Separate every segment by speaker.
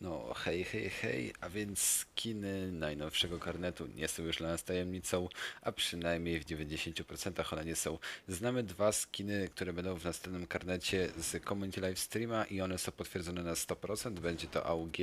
Speaker 1: No hej, hej, hej, a więc skiny najnowszego karnetu nie są już dla nas tajemnicą, a przynajmniej w 90% one nie są. Znamy dwa skiny, które będą w następnym karnecie z Community Live Streama i one są potwierdzone na 100%, będzie to AUG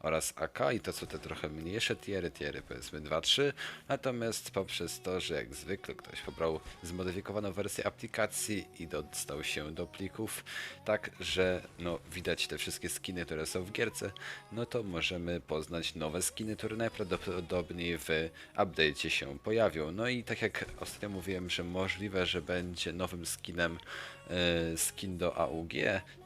Speaker 1: oraz AK i to są te trochę mniejsze tiery, tiery powiedzmy 2-3, natomiast poprzez to, że jak zwykle ktoś pobrał zmodyfikowaną wersję aplikacji i dostał się do plików, tak, że no widać te wszystkie skiny, które są w gierce, no to możemy poznać nowe skiny, które najprawdopodobniej w update'cie się pojawią. No i tak jak ostatnio mówiłem, że możliwe, że będzie nowym skinem e, skin do AUG,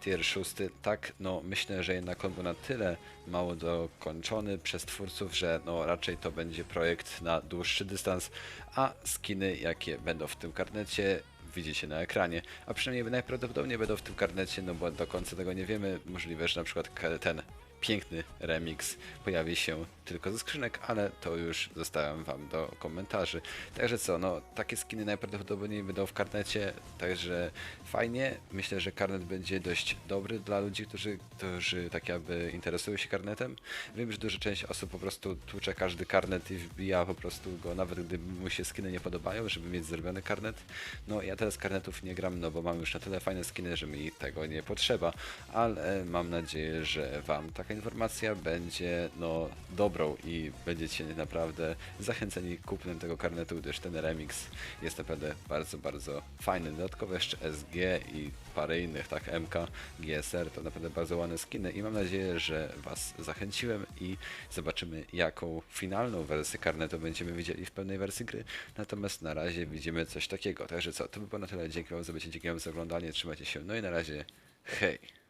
Speaker 1: tier 6, tak, no myślę, że jednak on był na tyle mało dokończony przez twórców, że no raczej to będzie projekt na dłuższy dystans, a skiny jakie będą w tym karnecie widzicie na ekranie, a przynajmniej najprawdopodobniej będą w tym karnecie, no bo do końca tego nie wiemy. Możliwe, że na przykład ten piękny remix pojawi się tylko ze skrzynek, ale to już zostawiam wam do komentarzy. Także co, no takie skiny najprawdopodobniej będą w karnecie, także fajnie. Myślę, że karnet będzie dość dobry dla ludzi, którzy, którzy tak jakby interesują się karnetem. Wiem, że duża część osób po prostu tłucze każdy karnet i wbija po prostu go, nawet gdy mu się skiny nie podobają, żeby mieć zrobiony karnet. No ja teraz karnetów nie gram, no bo mam już na tyle fajne skiny, że mi tego nie potrzeba, ale mam nadzieję, że wam taka informacja będzie no dobrą i będziecie naprawdę zachęceni kupnem tego karnetu, gdyż ten remix jest naprawdę bardzo, bardzo fajny. Dodatkowo jeszcze SG i parę innych, tak MK, GSR to naprawdę bardzo ładne skiny i mam nadzieję, że was zachęciłem i zobaczymy jaką finalną wersję karnetu będziemy widzieli w pełnej wersji gry. Natomiast na razie widzimy coś takiego. Także co, to by było na tyle. Dzięki wam za bycie, dzięki wam za oglądanie, trzymajcie się, no i na razie hej!